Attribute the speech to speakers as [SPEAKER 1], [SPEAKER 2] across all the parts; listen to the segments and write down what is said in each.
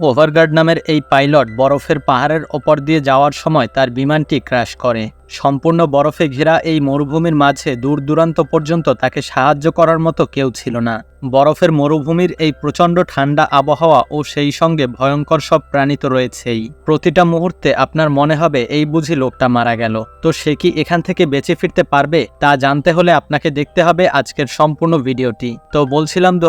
[SPEAKER 1] ওভারগার্ড নামের এই পাইলট বরফের পাহাড়ের ওপর দিয়ে যাওয়ার সময় তার বিমানটি ক্র্যাশ করে। সম্পূর্ণ বরফে ঘেরা এই মরুভূমির মাঝে দূর দূরান্ত পর্যন্ত তাকে সাহায্য করার মতো কেউ ছিল না। বরফের মরুভূমির এই প্রচণ্ড ঠান্ডা আবহাওয়া ও সেই সঙ্গে ভয়ঙ্কর সব প্রাণী তো রয়েছেই। প্রতিটা মুহূর্তে আপনার মনে হবে, এই বুঝি লোকটা মারা গেল। তো সে কি এখান থেকে বেঁচে ফিরতে পারবে, তা জানতে হলে আপনাকে দেখতে হবে আজকের সম্পূর্ণ ভিডিওটি। তো বলছিলাম দু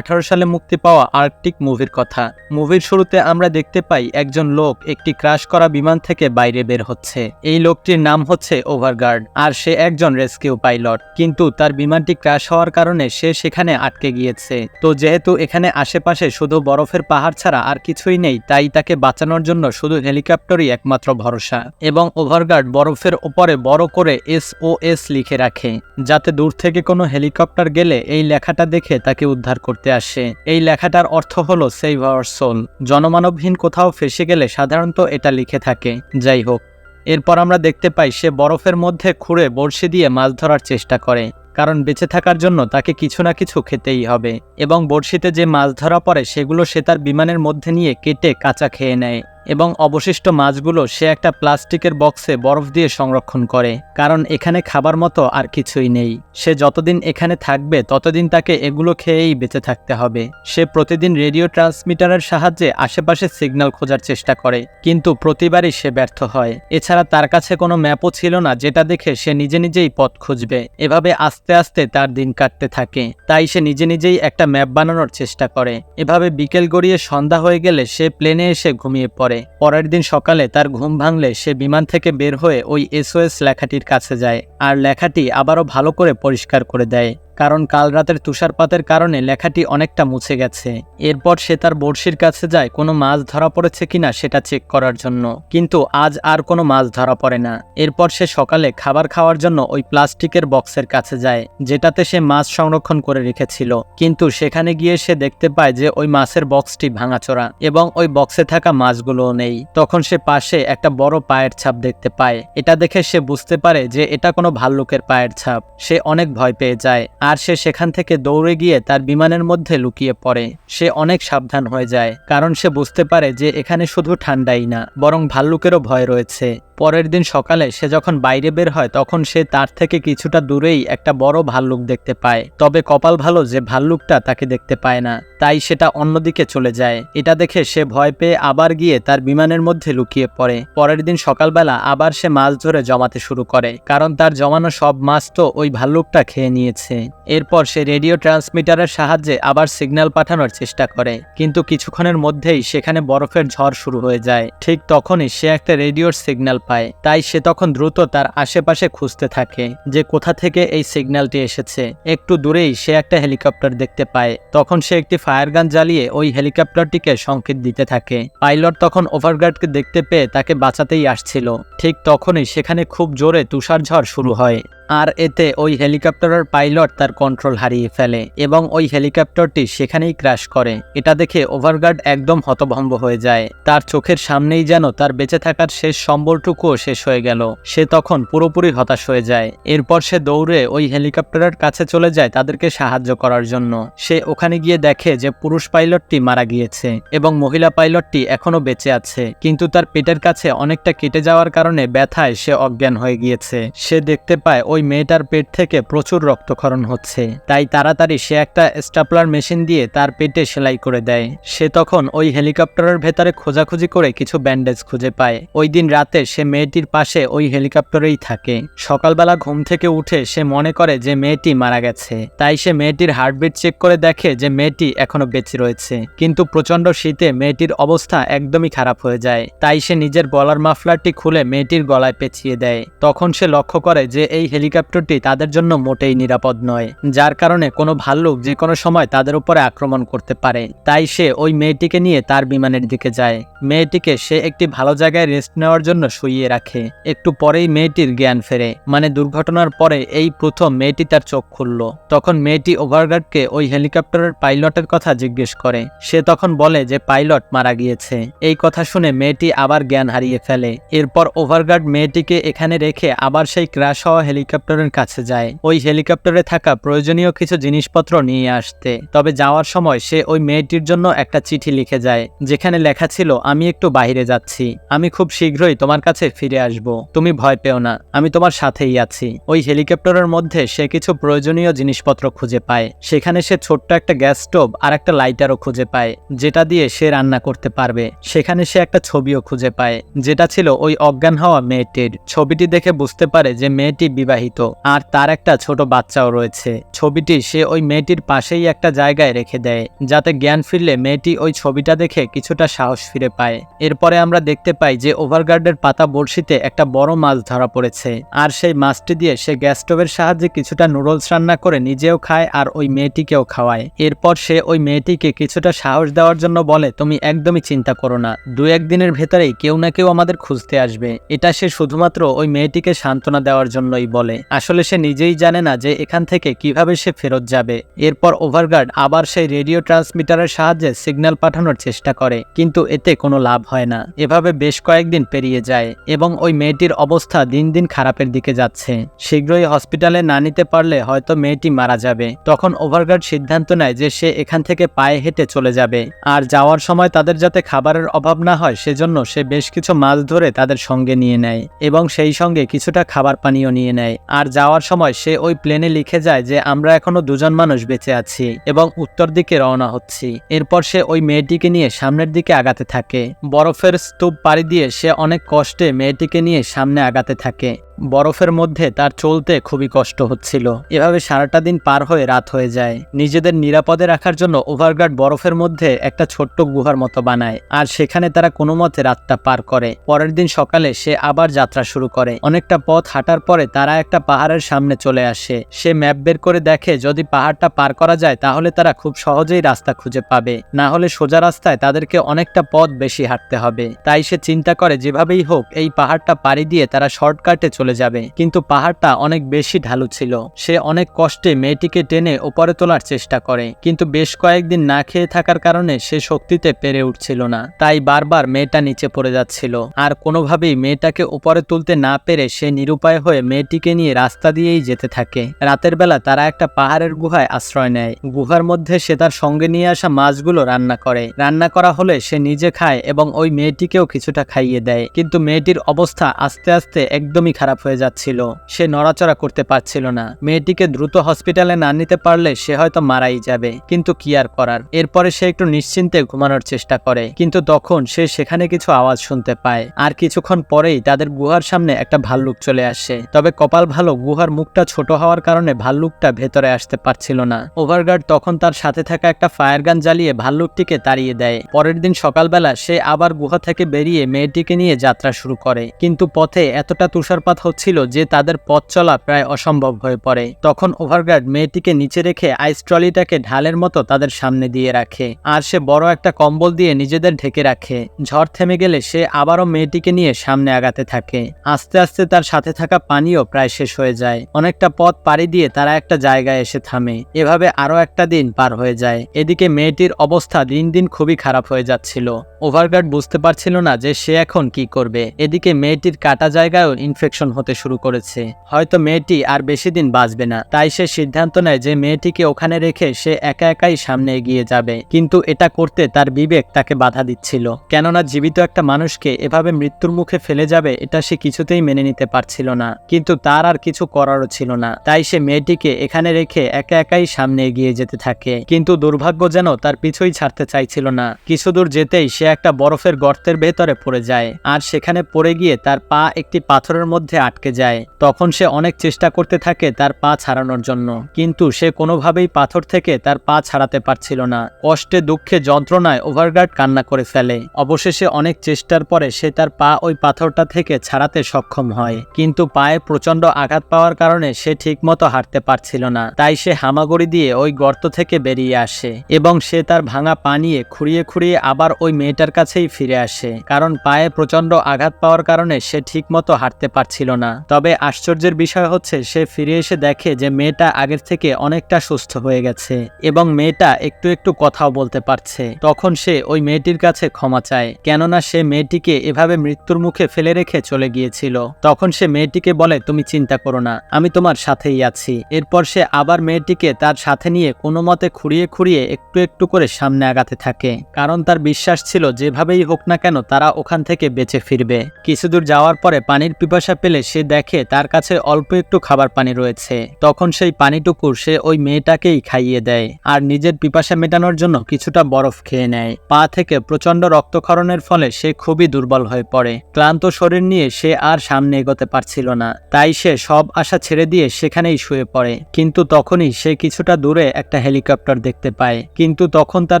[SPEAKER 1] সালে মুক্তি পাওয়া আর্কটিক মুভির কথা। মুভির শুরুতে আমরা দেখতে পাই একজন লোক একটি ক্রাশ করা বিমান থেকে বাইরে বের হচ্ছে। এই লোকটির নাম হচ্ছে ওভারগার্ড, আর সে একজন রেস্কিউ পাইলট। কিন্তু তার বিমানটি ক্রাশ হওয়ার কারণে সে সেখানে আটকে গিয়েছে। তো যেহেতু এখানে আশেপাশে শুধু বরফের পাহাড় ছাড়া আর কিছুই নেই, তাই তাকে বাঁচানোর জন্য শুধু হেলিকপ্টারই একমাত্র ভরসা এবং ওভারগার্ড বরফের ওপরে বড় করে এস ও এস লিখে রাখে, যাতে দূর থেকে কোনো হেলিকপ্টার গেলে এই লেখাটা দেখে তাকে উদ্ধার করতে আসে। এই লেখাটার অর্থ হলো সেভ আওয়ার সোল জনমানবহীন কোথাও ফেসে গেলে সাধারণত এটা লিখে থাকে। যাই হোক, এরপর আমরা দেখতে পাই সে বরফের মধ্যে খুঁড়ে বড়শি দিয়ে মাছ ধরার চেষ্টা করে। কারণ বেঁচে থাকার জন্য তাকে কিছু না কিছু খেতেই হবে। এবং বড়শিতে যে মাছ ধরা পড়ে, সেগুলো সে তার বিমানের মধ্যে নিয়ে কেটে কাঁচা খেয়ে নেয়। এবং অবশিষ্ট মাছগুলো সে একটা প্লাস্টিকের বক্সে বরফ দিয়ে সংরক্ষণ করে, কারণ এখানে খাবার মতো আর কিছুই নেই। সে যতদিন এখানে থাকবে, ততদিন তাকে এগুলো খেয়েই বেঁচে থাকতে হবে। সে প্রতিদিন রেডিও ট্রান্সমিটারের সাহায্যে আশেপাশে সিগন্যাল খোঁজার চেষ্টা করে, কিন্তু প্রতিবারই সে ব্যর্থ হয়। এছাড়া তার কাছে কোনো ম্যাপও ছিল না, যেটা দেখে সে নিজে নিজেই পথ খুঁজবে। এভাবে আস্তে আস্তে তার দিন কাটতে থাকে, তাই সে নিজে নিজেই একটা ম্যাপ বানানোর চেষ্টা করে। এভাবে বিকেল গড়িয়ে সন্ধ্যা হয়ে গেলে সে প্লেনে এসে ঘুমিয়ে পড়ে। পরের দিন সকালে তার ঘুম ভাঙলে সে বিমান থেকে বের হয়ে ওই এসওএস লেখাটির কাছে যায়, আর লেখাটি আবারও ভালো করে পরিষ্কার করে দেয়। কারণ কাল রাতের তুষারপাতের কারণে লেখাটি অনেকটা মুছে গেছে। এরপর সে তার বড়শির কাছে যায়, কোনো মাছ ধরা পড়েছে কিনা সেটা চেক করার জন্য। কিন্তু আজ আর কোনো মাছ ধরা পড়ে না। এরপর সে সকালে খাবার খাওয়ার জন্য ওই প্লাস্টিকের বক্সের কাছে যায়, যেটাতে সে মাছ সংরক্ষণ করে রেখেছিল। কিন্তু সেখানে গিয়ে সে দেখতে পায় যে ওই মাছের বক্সটি ভাঙাচোরা এবং ওই বক্সে থাকা মাছগুলোও নেই। তখন সে পাশে একটা বড় পায়ের ছাপ দেখতে পায়। এটা দেখে সে বুঝতে পারে যে এটা কোনো ভাল্লুকের পায়ের ছাপ। সে অনেক ভয় পেয়ে যায়। আর সে সেখান থেকে দৌড়ে গিয়ে তার বিমানের মধ্যে লুকিয়ে পড়ে। সে অনেক সাবধান হয়ে যায়, কারণ সে বুঝতে পারে যে এখানে শুধু ঠান্ডাই না, বরং ভাল্লুকেরও ভয় রয়েছে। পরের দিন সকালে সে যখন বাইরে বের হয়, তখন সে তার থেকে কিছুটা দূরেই একটা বড় ভাল্লুক দেখতে পায়। তবে কপাল ভালো যে ভাল্লুকটা তাকে দেখতে পায় না। তাই সেটা অন্যদিকে চলে যায়। এটা দেখে সে ভয় পেয়ে আবার গিয়ে তার বিমানের মধ্যে লুকিয়ে পড়ে। পরের দিন সকালবেলা আবার সে মাছ ধরে জমাতে শুরু করে, কারণ তার জমানো সব মাছ তো ওই ভাল্লুকটা খেয়ে নিয়েছে। এরপর সে রেডিও ট্রান্সমিটারের সাহায্যে আবার সিগন্যাল পাঠানোর চেষ্টা করে, কিন্তু কিছুক্ষণের মধ্যেই সেখানে বরফের ঝড় শুরু হয়ে যায়। ঠিক তখনই সে একটা রেডিওর সিগন্যাল পায়, তাই সে তখন দ্রুত তার আশেপাশে খুঁজতে থাকে যে কোথা থেকে এই সিগন্যালটি এসেছে। একটু দূরেই সে একটা হেলিকপ্টার দেখতে পায়, তখন সে একটি ফায়ার গান জ্বালিয়ে ওই হেলিকপ্টারটিকে সংকেত দিতে থাকে। পাইলট তখন ওভারগার্ডকে দেখতে পেয়ে তাকে বাঁচাতেই আসছিল। ঠিক তখনই সেখানে খুব জোরে তুষারঝড় শুরু হয়। আর এতে ওই হেলিকপ্টারের পাইলট তার কন্ট্রোল হারিয়ে ফেলে এবং ওই হেলিকপ্টারটি সেখানেই ক্র্যাশ করে। এটা দেখে ওভারগার্ড একদম হতভম্ব হয়ে যায়। তার চোখের সামনেই যেন তার বেঁচে থাকার শেষ সম্বলটুকুও শেষ হয়ে গেল। সে তখন পুরোপুরি হতাশ হয়ে যায়। এরপর সে দৌড়ে ওই হেলিকপ্টারের কাছে চলে যায় তাদেরকে সাহায্য করার জন্য। সে ওখানে গিয়ে দেখে যে পুরুষ পাইলটটি মারা গিয়েছে এবং মহিলা পাইলটটি এখনও বেঁচে আছে। কিন্তু তার পেটের কাছে অনেকটা কেটে যাওয়ার কারণে ব্যথায় সে অজ্ঞান হয়ে গিয়েছে। সে দেখতে পায় ওই মেয়েটার পেট থেকে প্রচুর রক্তক্ষরণ হচ্ছে। তাই তাড়াতাড়ি সে একটা স্টাপলার মেশিন দিয়ে তার পেটে সেলাই করে দেয়। সে তখন ওই হেলিকপ্টারের ভেতরে খোঁজাখুঁজি করে কিছু ব্যান্ডেজ খুঁজে পায়। ওই দিন রাতে সে মেয়েটির পাশে ওই হেলিকপ্টারেই থাকে। সকালবেলা ঘুম থেকে উঠে সে মনে করে যে মেয়েটি মারা গেছে। তাই সে মেয়েটির হার্টবিট চেক করে দেখে যে মেয়েটি এখনও বেঁচে রয়েছে। কিন্তু প্রচণ্ড শীতে মেয়েটির অবস্থা একদমই খারাপ হয়ে যায়। তাই সে নিজের গলার মাফলারটি খুলে মেয়েটির গলায় পেঁচিয়ে দেয়। তখন সে লক্ষ্য করে যে এই হেলিকপ্টারটি তাদের জন্য মোটেই নিরাপদ নয়, যার কারণে কোনো ভাল্লুক যে কোনো সময় তাদের উপরে আক্রমণ করতে পারে। তাই সে ওই মেয়েটিকে নিয়ে তার বিমানের দিকে যায়। মেয়েটিকে সে একটি ভালো জায়গায় রেস্ট নেওয়ার জন্য শুইয়ে রাখে। একটু পরেই মেয়েটির জ্ঞান ফেরে মানে দুর্ঘটনার পরে এই প্রথম মেয়েটি তার চোখ খুলল। তখন মেয়েটি ওভারগার্ডকে ওই হেলিকপ্টারের পাইলটের কথা জিজ্ঞেস করে। সে তখন বলে যে পাইলট মারা গিয়েছে। এই কথা শুনে মেয়েটি আবার জ্ঞান হারিয়ে ফেলে। এরপর ওভারগার্ড মেয়েটিকে এখানে রেখে আবার সেই ক্র্যাশ হওয়া হেলিকপ্টার হেলিকপ্টারের কাছে যায়। ওই হেলিকপ্টারে থাকা প্রয়োজনীয় কিছু জিনিসপত্র নিয়ে আসতে। তবে যাওয়ার সময় সে ওই মেয়েটির জন্য একটা চিঠি লিখে যায়, যেখানে লেখা ছিল, আমি একটু বাইরে যাচ্ছি। আমি খুব শীঘ্রই তোমার কাছে ফিরে আসব। তুমি ভয় পেও না। আমি তোমার সাথেই আছি। ওই হেলিকপ্টারের মধ্যে সে কিছু প্রয়োজনীয় জিনিসপত্র খুঁজে পায়। সেখানে সে ছোট্ট একটা গ্যাস স্টোভ আর একটা লাইটারও খুঁজে পায়, যেটা দিয়ে সে রান্না করতে পারবে। সেখানে সে একটা ছবিও খুঁজে পায়, যেটা ছিল ওই অজ্ঞান হওয়া মেয়েটির। ছবিটি দেখে বুঝতে পারে যে মেয়েটি বিবাহিত। আর তার একটা ছোট বাচ্চাও রয়েছে। ছবিটি সে ওই মেয়েটির পাশেই একটা জায়গায় রেখে দেয়, যাতে জ্ঞান ফিরলে মেয়েটি ওই ছবিটা দেখে কিছুটা সাহস ফিরে পায়। এরপরে আমরা দেখতে পাই যে ওভারগার্ডের পাতা বড়শিতে একটা বড় মাছ ধরা পড়েছে, আর সেই মাছটি দিয়ে সে গ্যাস স্টোভের সাহায্যে কিছুটা নুডলস রান্না করে নিজেও খায় আর ওই মেয়েটিকেও খাওয়ায়। এরপর সে ওই মেয়েটিকে কিছুটা সাহস দেওয়ার জন্য বলে, তুমি একদমই চিন্তা করো না। দু একদিনের ভেতরেই কেউ না কেউ আমাদের খুঁজতে আসবে। এটা সে শুধুমাত্র ওই মেয়েটিকে সান্ত্বনা দেওয়ার জন্যই বলে। আসলে সে নিজেই জানে না যে এখান থেকে কীভাবে সে ফেরত যাবে। এরপর ওভারগার্ড আবার সেই রেডিও ট্রান্সমিটারের সাহায্যে সিগন্যাল পাঠানোর চেষ্টা করে, কিন্তু এতে কোনো লাভ হয় না। এভাবে বেশ কয়েকদিন পেরিয়ে যায় এবং ওই মেয়েটির অবস্থা দিন দিন খারাপের দিকে যাচ্ছে। শীঘ্রই হসপিটালে না নিতে পারলে হয়তো মেয়েটি মারা যাবে। তখন ওভারগার্ড সিদ্ধান্ত নেয় যে সে এখান থেকে পায়ে হেঁটে চলে যাবে। আর যাওয়ার সময় তাদের যাতে খাবারের অভাব না হয়, সেজন্য সে বেশ কিছু মাছ ধরে তাদের সঙ্গে নিয়ে নেয় এবং সেই সঙ্গে কিছুটা খাবার পানীয় নিয়ে নেয়। আর যাওয়ার সময় সে ওই প্লেনে লিখে যায় যে আমরা এখনও দুজন মানুষ বেঁচে আছি এবং উত্তর দিকে রওনা হচ্ছি। এরপর সে ওই মেয়েটিকে নিয়ে সামনের দিকে আগাতে থাকে। বরফের স্তূপ পাড়ি দিয়ে সে অনেক কষ্টে মেয়েটিকে নিয়ে সামনে আগাতে থাকে। বরফের মধ্যে তার চলতে খুবই কষ্ট হচ্ছিল। এভাবে সারাটা দিন পার হয়ে রাত হয়ে যায়। নিজেদের নিরাপদে রাখার জন্য ওভারগার্ড বরফের মধ্যে একটা ছোট্ট গুহার মতো বানায়, আর সেখানে তারা কোনো মতে রাতটা পার করে। পরের দিন সকালে সে আবার যাত্রা শুরু করে। অনেকটা পথ হাঁটার পরে তারা একটা পাহাড়ের সামনে চলে আসে। সে ম্যাপ বের করে দেখে, যদি পাহাড়টা পার করা যায় তাহলে তারা খুব সহজেই রাস্তা খুঁজে পাবে। না হলে সোজা রাস্তায় তাদেরকে অনেকটা পথ বেশি হাঁটতে হবে। তাই সে চিন্তা করে, যেভাবেই হোক, এই পাহাড়টা পাড়ি দিয়ে তারা শর্টকাটে চলে যাবে। কিন্তু পাহাড়টা অনেক বেশি ঢালু ছিল। সে অনেক কষ্টে মেয়েটিকে টেনে ওপরে তোলার চেষ্টা করে। কিন্তু বেশ কয়েকদিন না খেয়ে থাকার কারণে সে শক্তিতে পেরে উঠছিল না। তাই বারবার মেয়েটা নিচে পড়ে যাচ্ছিল। আর কোনোভাবেই মেয়েটাকে উপরে তুলতে না পেরে সে নিরুপায় হয়ে মেয়েটিকে নিয়ে রাস্তা দিয়েই যেতে থাকে। রাতের বেলা তারা একটা পাহাড়ের গুহায় আশ্রয় নেয়। গুহার মধ্যে সে তার সঙ্গে নিয়ে আসা মাছগুলো রান্না করে। রান্না করা হলে সে নিজে খায় এবং ওই মেয়েটিকেও কিছুটা খাইয়ে দেয়। কিন্তু মেয়েটির অবস্থা আস্তে আস্তে একদমই খারাপ হয়ে যাচ্ছিল। সে নড়াচড়া করতে পারছিল না। মেয়েটিকে দ্রুত হসপিটালে না নিতে পারলে সে হয়তো মারাই যাবে। কিন্তু কি আর করার? এরপরে সে একটু নিশ্চিন্তে ঘুমানোর চেষ্টা করে। কিন্তু তখন সে সেখানে কিছু আওয়াজ শুনতে পায়। আর কিছুক্ষণ পরেই তাদের গুহার সামনে একটা ভাল্লুক চলে আসে। তবে কপাল ভালো, গুহার মুখটা ছোট হওয়ার কারণে ভাল্লুকটা ভেতরে আসতে পারছিল না। ওভারগার্ড তখন তার সাথে থাকা একটা ফায়ার গান জ্বালিয়ে ভাল্লুকটিকে তাড়িয়ে দেয়। পরের দিন সকালবেলা সে আবার গুহা থেকে বেরিয়ে মেয়েটিকে নিয়ে যাত্রা শুরু করে। কিন্তু পথে এতটা তুষারপাত হচ্ছিল যে তাদের পথ চলা প্রায় অসম্ভব হয়ে পড়ে। তখন ওভারগার্ড মেয়েটিকে নিচে রেখে আইস ট্রলিটাকে ঢালের মতো তাদের সামনে দিয়ে রাখে আর সে বড় একটা কম্বল দিয়ে নিজেদের ঢেকে রাখে। ঝড় থেমে গেলে সে আবারও মেয়েটিকে নিয়ে সামনে আগাতে থাকে। আস্তে আস্তে তার সাথে থাকা পানিও প্রায় শেষ হয়ে যায়। অনেকটা পথ পাড়ি দিয়ে তারা একটা জায়গায় এসে থামে। এভাবে আরও একটা দিন পার হয়ে যায়। এদিকে মেয়েটির অবস্থা দিন দিন খুবই খারাপ হয়ে যাচ্ছিল। ওভারগার্ড বুঝতে পারছিল না যে সে এখন কি করবে। এদিকে মেয়েটির কাটা জায়গায়ও ইনফেকশন হতে শুরু করেছে। হয়তো মেয়েটি আর বেশি দিন বাঁচবে না। তাই সে সিদ্ধান্ত নেয় যে মেয়েটিকে ওখানে রেখে সে একা একাই সামনে এগিয়ে যাবে। কিন্তু এটা করতে তার বিবেক তাকে বাধা দিচ্ছিল। কেননা জীবিত একটা মানুষকে এভাবে মৃত্যুর মুখে ফেলে যাবে, এটা সে কিছুতেই মেনে নিতে পারছিল না। কিন্তু তার আর কিছু করারও ছিল না। তাই সে মেয়েটিকে এখানে রেখে একা একাই সামনে এগিয়ে যেতে থাকে। কিন্তু দুর্ভাগ্য যেন তার পিছুই ছাড়তে চাইছিল না। কিছু দূর যেতেই সে একটা বরফের গর্তের ভেতরে পড়ে যায় আর সেখানে পড়ে গিয়ে তার পা একটি পাথরের মধ্যে আটকে যায়। তখন সে অনেক চেষ্টা করতে থাকে তার পা ছাড়ানোর জন্য, কিন্তু সে কোনোভাবেই পাথর থেকে তার পা ছাড়াতে পারছিল না। কষ্টে, দুঃখে, যন্ত্রণায় ওভারগার্ড কান্না করে ফেলে। অবশেষে অনেক চেষ্টার পরে সে তার পা ওই পাথরটা থেকে ছাড়াতে সক্ষম হয়, কিন্তু পায়ে প্রচণ্ড আঘাত পাওয়ার কারণে সে ঠিকমতো হাঁটতে পারছিল না। তাই সে হামাগুড়ি দিয়ে ওই গর্ত থেকে বেরিয়ে আসে এবং সে তার ভাঙা পা নিয়ে খুঁড়িয়ে খুঁড়িয়ে আবার ওই মেয়েটা মেয়েটার কাছেই ফিরে আসে, কারণ পায়ে প্রচণ্ড আঘাত পাওয়ার কারণে সে ঠিকমতো হাঁটতে পারছিল না। তবে আশ্চর্যের বিষয় হচ্ছে, সে ফিরে এসে দেখে যে মেয়েটা আগের থেকে অনেকটা সুস্থ হয়ে গেছে এবং মেয়েটা একটু একটু কথাও বলতে পারছে। তখন সে ওই মেয়েটির কাছে ক্ষমা চায়, কেননা সে মেয়েটিকে এভাবে মৃত্যুর মুখে ফেলে রেখে চলে গিয়েছিল। তখন সে মেয়েটিকে বলে, তুমি চিন্তা করো না, আমি তোমার সাথেই আছি। এরপর সে আবার মেয়েটিকে তার সাথে নিয়ে কোনো মতে খুঁড়িয়ে খুঁড়িয়ে একটু একটু করে সামনে আগাতে থাকে, কারণ তার বিশ্বাস ছিল যেভাবেই হোক না কেন তারা ওখান থেকে বেঁচে ফিরবে। কিছুদূর যাওয়ার পরে পানির পিপাসা পেলে সে দেখে তার কাছে অল্প একটু খাবার পানি রয়েছে। তখন সেই পানিটুকু সে ওই মেয়েটাকেই খাইয়ে দেয় আর নিজের পিপাসা মেটানোর জন্য কিছুটা বরফ খেয়ে নেয়। পা থেকে প্রচণ্ড রক্তক্ষরণের ফলে সে খুবই দুর্বল হয়ে পড়ে। ক্লান্ত শরীর নিয়ে সে আর সামনে এগোতে পারছিল না। তাই সে সব আশা ছেড়ে দিয়ে সেখানেই শুয়ে পড়ে। কিন্তু তখনই সে কিছুটা দূরে একটা হেলিকপ্টার দেখতে পায়। কিন্তু তখন তার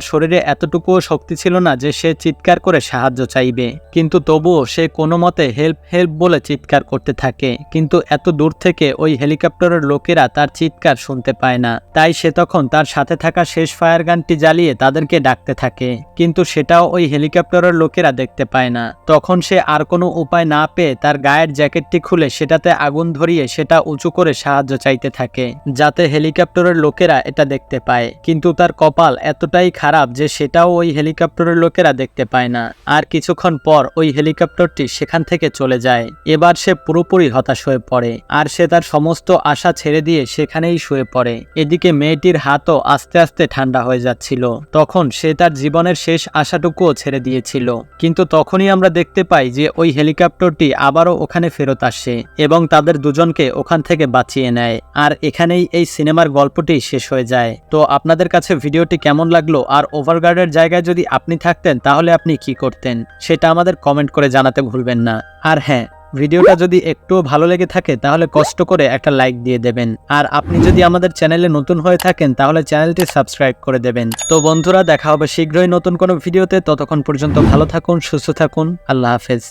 [SPEAKER 1] শরীরে এতটুকুও শক্তি ছিল না যে সে চিৎকার করে সাহায্য চাইবে। কিন্তু তবুও সে কোনো মতে হেল্প হেল্প বলে চিৎকার করতে থাকে। কিন্তু এত দূর থেকে ওই হেলিকপ্টারের লোকেরা তার চিৎকার শুনতে পায় না। তাই সে তখন তার সাথে থাকা শেষ ফায়ার গানটি জ্বালিয়ে তাদেরকে ডাকতে থাকে। কিন্তু সেটাও ওই হেলিকপ্টারের লোকেরা দেখতে পায় না। তখন সে আর কোনো উপায় না পেয়ে তার গায়ের জ্যাকেটটি খুলে সেটাতে আগুন ধরিয়ে সেটা উঁচু করে সাহায্য চাইতে থাকে, যাতে হেলিকপ্টারের লোকেরা এটা দেখতে পায়। কিন্তু তার কপাল এতটাই খারাপ যে সেটাও ওই হেলিকপ্টারের লোকেরা দেখতে পায় না। আর কিছুক্ষণ পর ওই হেলিকপ্টারটি সেখান থেকে চলে যায়। এবার সে পুরোপুরি হতাশ হয়ে পড়ে আর সে তার সমস্ত আশা ছেড়ে দিয়ে সেখানেই শুয়ে পড়ে। এদিকে মেয়েটির হাতও আস্তে আস্তে ঠান্ডা হয়ে যাচ্ছিল। তখন সে তার জীবনের শেষ আশাটুকুও ছেড়ে দিয়েছিল। কিন্তু তখনই আমরা দেখতে পাই যে ওই হেলিকপ্টারটি আবারও ওখানে ফেরত আসে এবং তাদের দুজনকে ওখান থেকে বাঁচিয়ে নেয় আর এখানেই এই সিনেমার গল্পটি শেষ হয়ে যায়। তো আপনাদের কাছে ভিডিওটি কেমন লাগল? আর ওভারগার্ডের জায়গায় যদি আপনি থাকতেন তাহলে আপনি কি করতেন সেটা আমাদের কমেন্ট করে জানাতে ভুলবেন না। আর হ্যাঁ ভিডিওটা যদি একটু ভালো লেগে থাকে তাহলে কষ্ট করে একটা লাইক দিয়ে দেবেন। আর আপনি যদি আমাদের চ্যানেলে নতুন হয়ে থাকেন তাহলে চ্যানেলটি সাবস্ক্রাইব করে দেবেন। তো বন্ধুরা, দেখা হবে শীঘ্রই নতুন কোনো ভিডিওতে। ততক্ষণ পর্যন্ত ভালো থাকুন, সুস্থ থাকুন। আল্লাহ হাফেজ।